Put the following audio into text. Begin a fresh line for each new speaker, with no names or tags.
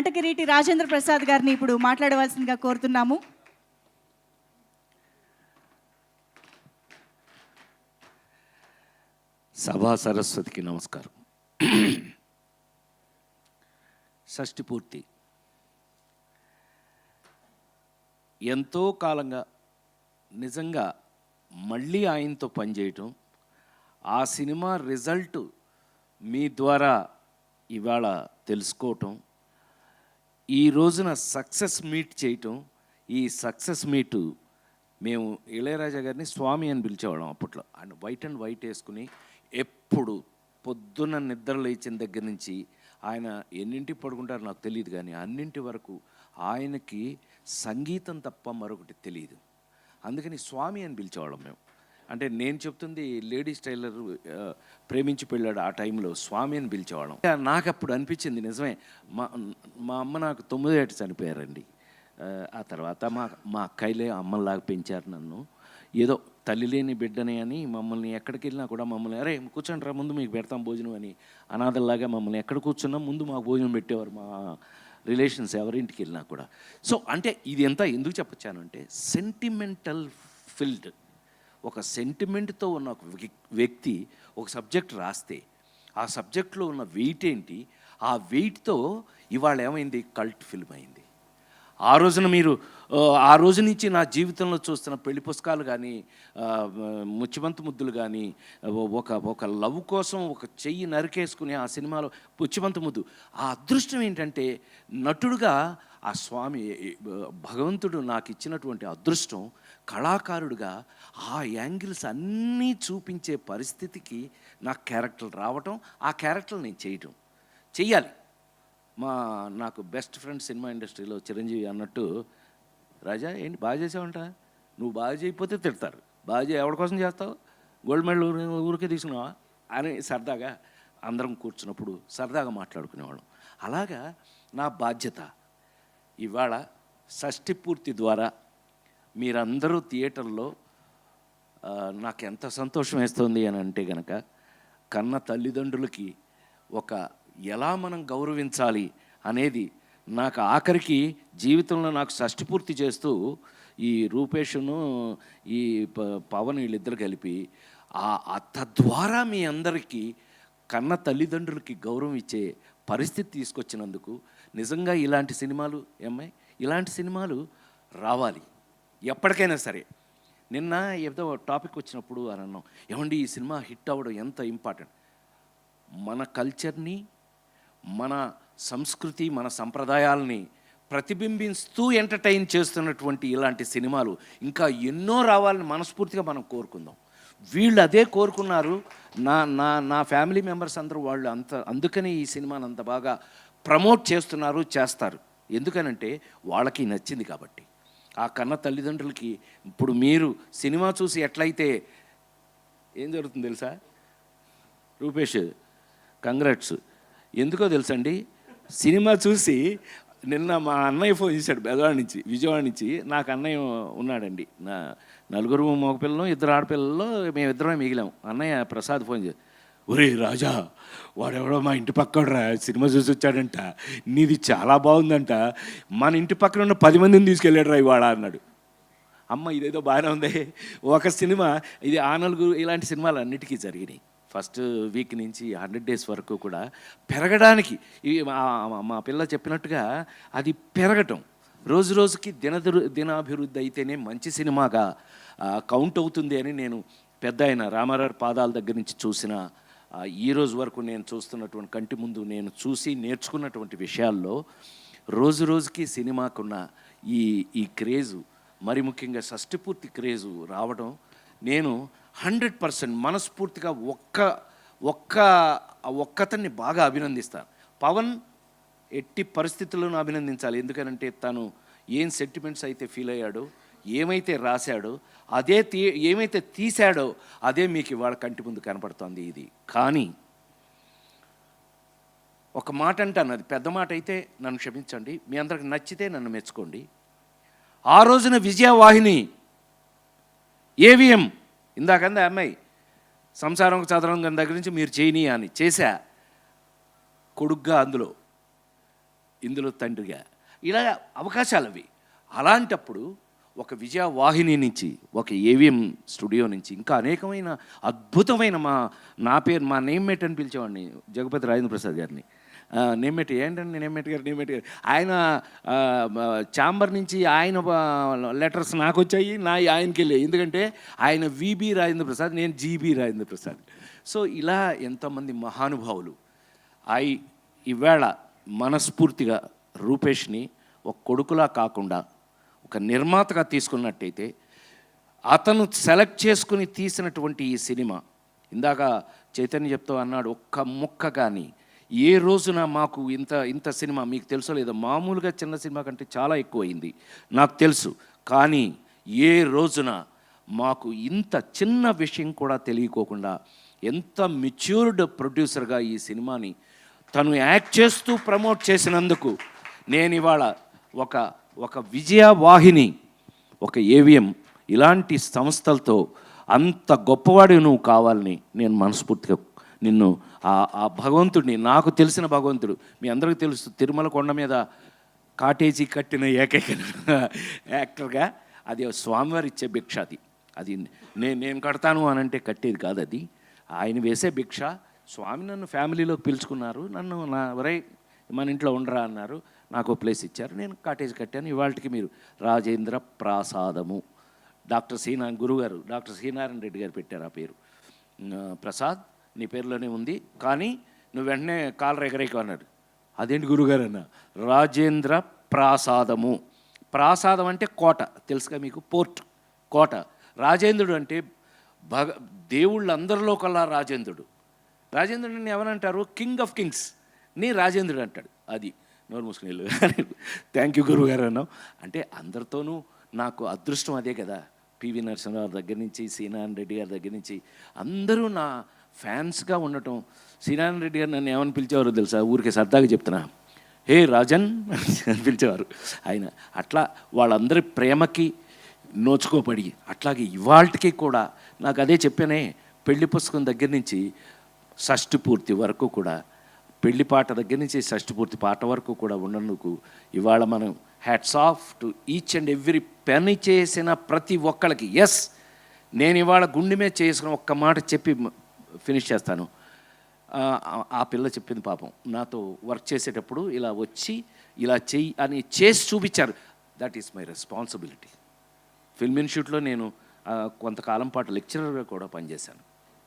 అంటకిరీటి రాజేంద్ర ప్రసాద్ గారిని ఇప్పుడు మాట్లాడవలసిందిగా కోరుతున్నాము.
సభా సరస్వతికి నమస్కారం. షష్ఠి పూర్తి. ఎంతో కాలంగా నిజంగా మళ్ళీ ఆయనతో పనిచేయటం ఆ సినిమా రిజల్ట్ మీ ద్వారా ఇవాళ తెలుసుకోవటం ఈ రోజున సక్సెస్ మీట్ చేయటం ఈ సక్సెస్ మీటు మేము ఇళయరాజా గారిని స్వామి అని పిలిచేవాళ్ళం అప్పట్లో. అండ్ వైట్ అండ్ వైట్ వేసుకుని ఎప్పుడు పొద్దున్న నిద్ర లేచిన దగ్గర నుంచి ఆయన ఎన్నింటికి పడుకుంటారో నాకు తెలియదు కానీ అన్నింటి వరకు ఆయనకి సంగీతం తప్ప మరొకటి తెలియదు అందుకని స్వామి అని పిలిచేవాళ్ళం మేము. అంటే నేను చెప్తుంది లేడీస్ టైలర్ ప్రేమించి పెళ్ళాడు ఆ టైంలో స్వామి అని పిలిచేవాళ్ళం. నాకు అప్పుడు అనిపించింది నిజమే మా మా అమ్మ నాకు తొమ్మిది ఏట చనిపోయారండి. ఆ, తర్వాత మా మా అక్కయ్యలే అమ్మలాగా పెంచారు నన్ను. ఏదో తల్లి లేని బిడ్డనే అని మమ్మల్ని ఎక్కడికి వెళ్ళినా కూడా మమ్మల్ని అరే కూర్చోండి రా ముందు మీకు పెడతాం భోజనం అని అనాథల్లాగా మమ్మల్ని ఎక్కడ కూర్చున్నా ముందు మాకు భోజనం పెట్టేవారు మా రిలేషన్స్ ఎవరింటికి వెళ్ళినా కూడా. సో అంటే ఇది ఎంత ఎందుకు చెప్పొచ్చానంటే సెంటిమెంటల్ ఫిల్డ్ ఒక సెంటిమెంట్తో ఉన్న ఒక వ్యక్- వ్యక్తి ఒక సబ్జెక్ట్ రాస్తే ఆ సబ్జెక్ట్లో ఉన్న వెయిట్ ఏంటి? ఆ వెయిట్తో ఇవాళ ఏమైంది? కల్ట్ ఫిల్మ్ అయింది. ఆ రోజున మీరు ఆ, రోజు నుంచి నా జీవితంలో చూస్తున్న పెళ్ళి పుస్తకాలు కానీ ఆ, ముద్దులు కానీ ఒక ఒక లవ్ కోసం ఒక చెయ్యి నరికేసుకుని ఆ సినిమాలో ముచ్చిమంత ముద్దు. ఆ అదృష్టం ఏంటంటే నటుడుగా ఆ స్వామి భగవంతుడు నాకు ఇచ్చినటువంటి అదృష్టం కళాకారుడిగా ఆ యాంగిల్స్ అన్నీ చూపించే పరిస్థితికి నాకు క్యారెక్టర్ రావటం ఆ క్యారెక్టర్ నేను చేయటం. చెయ్యాలి. మా నాకు బెస్ట్ ఫ్రెండ్ సినిమా ఇండస్ట్రీలో చిరంజీవి అన్నట్టు రాజా ఏంటి బాగా చేసావంట? నువ్వు బాగా చేయకపోతే తిడతారు. బాగా చేయ ఎవరి కోసం చేస్తావు? గోల్డ్ మెడల్ ఊరి- ఊరికే తీసుకున్నావా? అని సరదాగా అందరం కూర్చున్నప్పుడు సరదాగా మాట్లాడుకునేవాళ్ళం. అలాగా నా బాధ్యత ఇవాళ షష్ఠి పూర్తి ద్వారా మీరందరూ థియేటర్లో నాకు ఎంత సంతోషం వేస్తుంది అని అంటే గనక కన్న తల్లిదండ్రులకి ఒక ఎలా మనం గౌరవించాలి అనేది నాకు ఆఖరికి జీవితంలో నాకు షష్టి పూర్తి చేస్తూ ఈ రూపేషును ఈ ప- పవన్ వీళ్ళిద్దరు కలిపి ఆ ఆ తద్వారా మీ అందరికీ కన్న తల్లిదండ్రులకి గౌరవం ఇచ్చే పరిస్థితి తీసుకొచ్చినందుకు నిజంగా ఇలాంటి సినిమాలు ఏమ్మాయి? ఇలాంటి సినిమాలు రావాలి. ఎప్పటికైనా సరే. నిన్న ఏదో టాపిక్ వచ్చినప్పుడు అని అన్నాం. ఏమండి ఈ సినిమా హిట్ అవ్వడం ఎంత ఇంపార్టెంట్? మన కల్చర్ని మన సంస్కృతి మన సంప్రదాయాలని ప్రతిబింబిస్తూ ఎంటర్టైన్ చేస్తున్నటువంటి ఇలాంటి సినిమాలు ఇంకా ఎన్నో రావాలని మనస్ఫూర్తిగా మనం కోరుకుందాం. వీళ్ళు అదే కోరుకున్నారు. నా నా నా ఫ్యామిలీ మెంబర్స్ అందరూ వాళ్ళు అంత అందుకని ఈ సినిమాని అంత బాగా ప్రమోట్ చేస్తున్నారు చేస్తారు. ఎందుకనంటే వాళ్ళకి నచ్చింది కాబట్టి. ఆ కన్న తల్లిదండ్రులకి ఇప్పుడు మీరు సినిమా చూసి ఎట్లయితే ఏం జరుగుతుంది తెలుసా? రూపేష్ కంగ్రాట్స్. ఎందుకో తెలుసండి? సినిమా చూసి నిన్న మా అన్నయ్య ఫోన్ చేశాడు బెదవాడ నుంచి విజయవాడ నుంచి. నాకు అన్నయ్య ఉన్నాడండి. నా నలుగురు మగపిల్లలు ఇద్దరు ఆడపిల్లలు మేమిద్దరమే మిగిలాము. అన్నయ్య ప్రసాద్ ఫోన్ చేసి ఒరే రాజా వాడెవడో మా ఇంటి పక్కడరా సినిమా చూసి వచ్చాడంట. నీది చాలా బాగుందంట. మన ఇంటి పక్కన ఉన్న పది మందిని తీసుకెళ్ళాడు రా ఇవాళ అన్నాడు. అమ్మ ఇదేదో బాగానే ఉంది. ఒక సినిమా ఇది ఆ నలుగురు ఇలాంటి సినిమాలు అన్నిటికీ జరిగినాయి. ఫస్ట్ వీక్ నుంచి హండ్రెడ్ డేస్ వరకు కూడా పెరగడానికి. మా- పిల్ల చెప్పినట్టుగా అది పెరగటం. రోజు రోజుకి దినదురు దినాభివృద్ధి అయితేనే మంచి సినిమాగా కౌంట్ అవుతుంది అని నేను పెద్ద ఆయన రామారావు పాదాల దగ్గర నుంచి చూసిన ఈ రోజు వరకు నేను చూస్తున్నటువంటి కంటి ముందు నేను చూసి నేర్చుకున్నటువంటి విషయాల్లో రోజు రోజుకి సినిమాకున్న ఈ ఈ క్రేజు మరి ముఖ్యంగా షష్టిపూర్తి క్రేజు రావడం నేను హండ్రెడ్ పర్సెంట్ మనస్ఫూర్తిగా ఒక్క ఒక్క ఒక్కతన్ని బాగా అభినందిస్తాను. పవన్ ఎట్టి పరిస్థితుల్లోనూ అభినందించాలి. ఎందుకనంటే తను ఏం సెంటిమెంట్స్ అయితే ఫీల్ అయ్యాడో ఏమైతే రాశాడో అదే తీ ఏమైతే తీశాడో అదే మీకు ఇవాళ కంటి ముందు కనపడుతోంది ఇది. కానీ ఒక మాట అంటాను అది పెద్ద మాట అయితే నన్ను క్షమించండి మీ అందరికి నచ్చితే నన్ను మెచ్చుకోండి. ఆ రోజున విజయవాహిని ఏవిఎం ఇందాకంది అమ్మాయి సంసారం చదరం దగ్గర నుంచి మీరు చేయని అని చేశా. కొడుగ్గా అందులో ఇందులో తండ్రిగా. ఇలా అవకాశాలు అవి అలాంటప్పుడు ఒక విజయ వాహిని నుంచి ఒక ఏవిఎం స్టూడియో నుంచి ఇంకా అనేకమైన అద్భుతమైన మా నా పేరు మా నేమ్మేట్ అని పిలిచేవాడిని జగపతి రాజేంద్ర ప్రసాద్ గారిని. ఆ, నేమ్మేట్ ఏంటండి నేమ్మేట్ గారు నేమ్మేట్ గారు? ఆయన ఛాంబర్ నుంచి ఆయన లెటర్స్ నాకు వచ్చాయి నా ఆయనకి వెళ్ళాయి. ఎందుకంటే ఆయన విబి రాజేంద్ర ప్రసాద్ నేను జీబీ రాజేంద్ర ప్రసాద్. సో ఇలా ఎంతమంది మహానుభావులు ఐ ఈవేళ మనస్ఫూర్తిగా రూపేష్ని ఒక కొడుకులా కాకుండా ఒక నిర్మాతగా తీసుకున్నట్టయితే అతను సెలెక్ట్ చేసుకుని తీసినటువంటి ఈ సినిమా. ఇందాక చైతన్య చెప్తూ అన్నాడు ఒక్క ముక్క కానీ ఏ రోజున మాకు ఇంత ఇంత సినిమా మీకు తెలుసో లేదో మామూలుగా చిన్న సినిమా కంటే చాలా ఎక్కువైంది నాకు తెలుసు. కానీ ఏ రోజున మాకు ఇంత చిన్న విషయం కూడా తెలియకోకుండా ఎంత మెచ్యూర్డ్ ప్రొడ్యూసర్గా ఈ సినిమాని తను యాక్ట్ చేస్తూ ప్రమోట్ చేసినందుకు నేను ఇవాళ ఒక ఒక విజయవాహిని ఒక ఏవిఎం ఇలాంటి సంస్థలతో అంత గొప్పవాడి నువ్వు కావాలని నేను మనస్ఫూర్తిగా నిన్ను ఆ భగవంతుడిని నాకు తెలిసిన భగవంతుడు మీ అందరికీ తెలుసు తిరుమల కొండ మీద కాటేజీ కట్టిన ఏకైక యాక్టర్గా అది స్వామివారి ఇచ్చే భిక్ష అది. అది నేను నేను కడతాను అని అంటే కట్టేది కాదు అది. ఆయన వేసే భిక్ష స్వామి నన్ను ఫ్యామిలీలోకి పిలుచుకున్నారు నన్ను నా వరే మన ఇంట్లో ఉండరా అన్నారు. నాకు ఓ ప్లేస్ ఇచ్చారు. నేను కాటేజ్ కట్టాను. ఇవాళకి మీరు రాజేంద్ర ప్రాసాదము. డాక్టర్ సీనా గురుగారు డాక్టర్ శ్రీనారాయణ రెడ్డి గారు పెట్టారు ఆ పేరు. ప్రసాద్ నీ పేరులోనే ఉంది. కానీ నువ్వు వెంటనే కాలర్ ఎగరేకు అన్నాడు. అదేంటి గురుగారు అన్న? రాజేంద్ర ప్రాసాదము. ప్రాసాదం అంటే కోట. తెలుసుగా మీకు? పోర్ట్. కోట. రాజేంద్రుడు అంటే భగ దేవుళ్ళందరిలో కల్లా రాజేంద్రుడు. రాజేంద్రుడిని ఎవరంటారు? King of kings. నీ రాజేంద్రుడు అంటాడు. అది. నోరు మూసుకుని వెళ్ళు థ్యాంక్ యూ గురువు గారు అన్నావు. అంటే అందరితోనూ నాకు అదృష్టం అదే కదా. పివి నరసింహరావు దగ్గర నుంచి శ్రీనారాయణ రెడ్డి గారి దగ్గర నుంచి అందరూ నా ఫ్యాన్స్గా ఉండటం. శ్రీనారాయణ రెడ్డి గారు నన్ను ఏమని పిలిచేవారో తెలుసా? ఊరికే సరదాగా చెప్తున్నా. హే రాజన్ అని పిలిచేవారు. ఆయన అట్లా వాళ్ళందరి ప్రేమకి నోచుకోబడి అట్లాగే ఇవాళకి కూడా నాకు అదే చెప్పానే పెళ్ళి పుస్తకం దగ్గర నుంచి షష్టి పూర్తి వరకు కూడా పెళ్ళి పాట దగ్గర నుంచి షష్టి పూర్తి పాట వరకు కూడా ఉన్నందుకు ఇవాళ మనం hats off to each and every పని చేసిన ప్రతి ఒక్కళ్ళకి. ఎస్ నేను ఇవాళ గుండె మీద చేసుకుని ఒక్క మాట చెప్పి ఫినిష్ చేస్తాను. ఆ, పిల్ల చెప్పింది పాపం నాతో వర్క్ చేసేటప్పుడు ఇలా వచ్చి ఇలా చెయ్యి అని చేసి చూపించారు. That is my responsibility film ఇన్స్టిట్యూట్లో నేను కొంతకాలం పాటు లెక్చరర్గా కూడా పనిచేశాను.